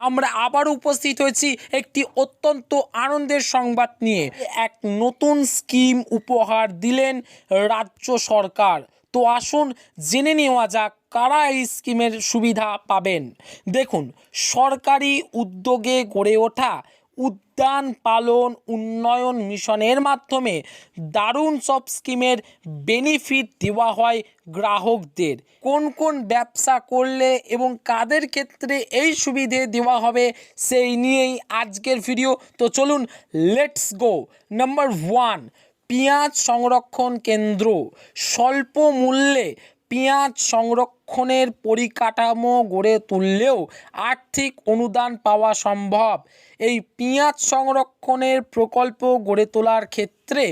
আমরা আবার উপস্থিত হয়েছি একটি অত্যন্ত আনন্দের সংবাদ নিয়ে। এক নতুন স্কিম উপহার দিলেন রাজ্য সরকার। তো আসুন জেনে নেওয়া যাক কারা এই স্কিমের সুবিধা পাবেন। দেখুন, সরকারি উদ্যোগে গড়ে ওঠা উদ্যান পালন উন্নয়ন মিশনের মাধ্যমে দারুণ সব স্কিমের বেনিফিট দেওয়া হয় গ্রাহকদের। কোন কোন ব্যবসা করলে এবং কাদের ক্ষেত্রে এই সুবিধে দেওয়া হবে সেই নিয়েই আজকের ভিডিও। তো চলুন লেটস গো নাম্বার ওয়ান পেঁয়াজ সংরক্ষণ কেন্দ্র। স্বল্প মূল্যে পেঁয়াজ সংরক্ষণের পরিকাঠামো গড়ে তুললেও আর্থিক অনুদান পাওয়া সম্ভব। এই পেঁয়াজ সংরক্ষণের প্রকল্প গড়ে তোলার ক্ষেত্রে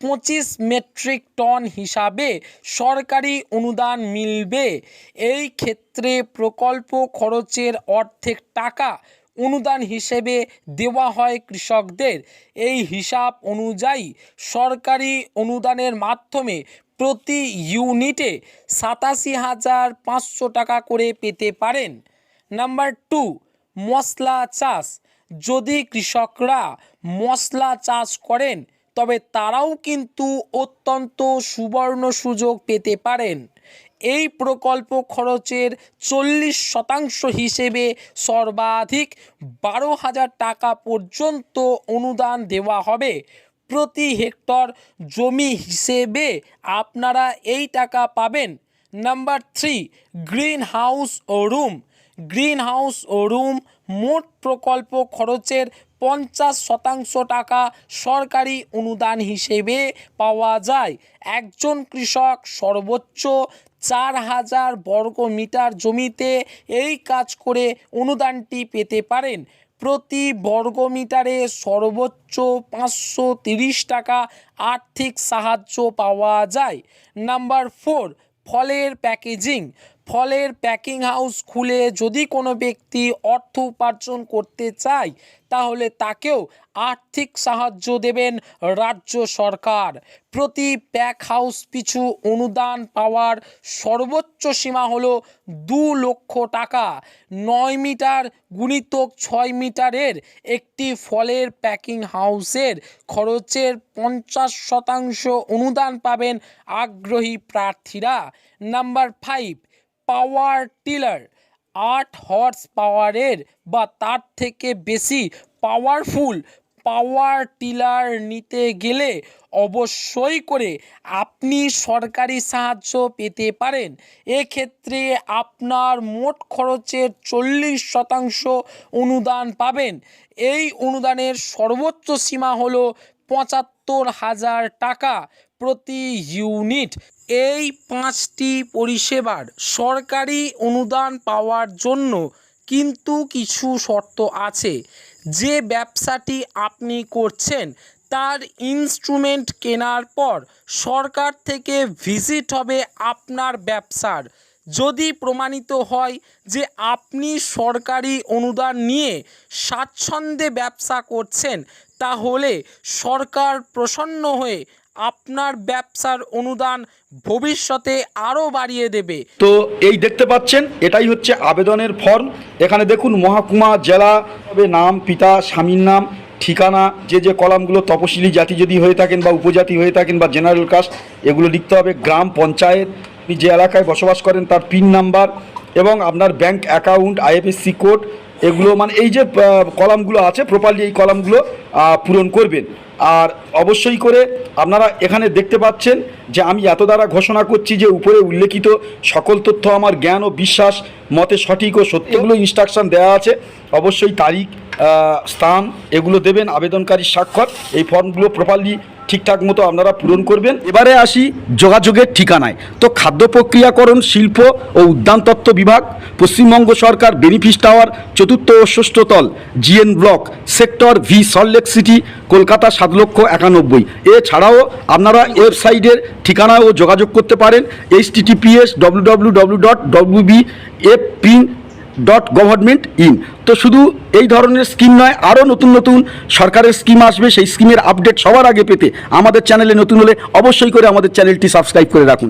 পঁচিশ মেট্রিক টন হিসাবে সরকারি অনুদান মিলবে। এই ক্ষেত্রে প্রকল্প খরচের অর্ধেক টাকা অনুদান হিসেবে দেওয়া হয় কৃষকদের। এই হিসাব অনুযায়ী সরকারি অনুদানের মাধ্যমে প্রতি ইউনিটে সাতাশি হাজার পাঁচশো টাকা করে পেতে পারেন। নাম্বার টু, মশলা চাষ। যদি কৃষকরা মশলা চাষ করেন, তবে তারাও কিন্তু অত্যন্ত সুবর্ণ সুযোগ পেতে পারেন। এই প্রকল্প খরচের চল্লিশ শতাংশ হিসেবে সর্বাধিক বারো হাজার টাকা পর্যন্ত অনুদান দেওয়া হবে। প্রতি হেক্টর জমি হিসেবে আপনারা এই টাকা পাবেন। নাম্বার থ্রি গ্রিন হাউস ও রুম। গ্রিন হাউস ও রুম মোট প্রকল্প খরচের পঞ্চাশ শতাংশ টাকা সরকারি অনুদান হিসেবে পাওয়া যায়। একজন কৃষক সর্বোচ্চ চার হাজার বর্গ মিটার জমিতে এই কাজ করে অনুদানটি পেতে পারেন। প্রতি বর্গমিটারে সর্বোচ্চ পাঁচশো তিরিশ টাকা আর্থিক সাহায্য পাওয়া যায়। নাম্বার ফোর ফলের প্যাকেজিং। ফলের প্যাকিং হাউস খুলে যদি কোনো ব্যক্তি অর্থ উপার্জন করতে চায়, তাহলে তাকেও আর্থিক সাহায্য দেবেন রাজ্য সরকার। প্রতি প্যাক হাউস পিছু অনুদান পাওয়ার সর্বোচ্চ সীমা হলো দু লক্ষ টাকা। নয় মিটার গুণিতক ছয় মিটারের একটি ফলের প্যাকিং হাউসের খরচের পঞ্চাশ শতাংশ অনুদান পাবেন আগ্রহী প্রার্থীরা। নাম্বার ফাইভ পাওয়ার টিলার, আট হর্স পাওয়ারের বা তার থেকে বেশি পাওয়ারফুল পাওয়ার টিলার নিতে গেলে অবশ্যই করে আপনি সরকারি সাহায্য পেতে পারেন। এক্ষেত্রে আপনার মোট খরচের চল্লিশ শতাংশ অনুদান পাবেন। এই অনুদানের সর্বোচ্চ সীমা হলো পঁচাত্তর হাজার টাকা। প্রতি ইউনিট এই পাঁচটি পরিষেবার সরকারি অনুদান পাওয়ার জন্য কিন্তু কিছু শর্ত আছে। যে ব্যবসাটি আপনি করছেন, তার ইনস্ট্রুমেন্ট কেনার পর সরকার থেকে ভিজিট হবে আপনার ব্যবসার। যদি প্রমাণিত হয় যে আপনি সরকারি অনুদান নিয়ে স্বাচ্ছন্দ্যে ব্যবসা করছেন, তাহলে সরকার প্রসন্ন হয়ে আপনার ব্যবসার অনুদান ভবিষ্যতে আরও বাড়িয়ে দেবে। তো এই দেখতে পাচ্ছেন, এটাই হচ্ছে আবেদনের ফর্ম। এখানে দেখুন, মহাকুমা, জেলা নাম, পিতা, স্বামীর নাম, ঠিকানা, যে যে কলামগুলো তপশিলি জাতি যদি হয়ে থাকেন বা উপজাতি হয়ে থাকেন বা জেনারেল কাস্ট, এগুলো লিখতে হবে গ্রাম পঞ্চায়েত। আপনি যে এলাকায় বসবাস করেন তার পিন নাম্বার এবং আপনার ব্যাংক অ্যাকাউন্ট, আইএফএসসি কোড এগুলো মানে এই যে কলামগুলো আছে প্রপারলি এই কলামগুলো পূরণ করবেন। আর অবশ্যই করে আপনারা এখানে দেখতে পাচ্ছেন যে আমি এত দ্বারা ঘোষণা করছি যে উপরে উল্লেখিত সকল তথ্য আমার জ্ঞান ও বিশ্বাস মতে সঠিক ও সত্য এগুলো ইনস্ট্রাকশন দেওয়া আছে। অবশ্যই তারিখ স্থান এগুলো দেবেন আবেদনকারী স্বাক্ষর এই ফর্মগুলো প্রপারলি ঠিকঠাক মতো আপনারা পূরণ করবেন। এবারে আসি যোগাযোগের ঠিকানায়। তো খাদ্য প্রক্রিয়াকরণ, শিল্প ও উদ্যানতত্ত্ব বিভাগ, পশ্চিমবঙ্গ সরকার বেনিফিস টাওয়ার, চতুর্থ ও ষষ্ঠ তল, GN block, sector V Salt Lake city, Kolkata সাত লক্ষ একানব্বই। এছাড়াও আপনারা ওয়েবসাইটের ঠিকানায়ও যোগাযোগ করতে পারেন H TTPS W W W dot W B F PIN dot government in তো শুধু এই ধরনের স্কিম নয় আরও নতুন নতুন সরকারের স্কিম আসবে, সেই স্কিমের আপডেট সবার আগে পেতে আমাদের চ্যানেলে নতুন হলে অবশ্যই করে আমাদের চ্যানেলটি সাবস্ক্রাইব করে রাখুন।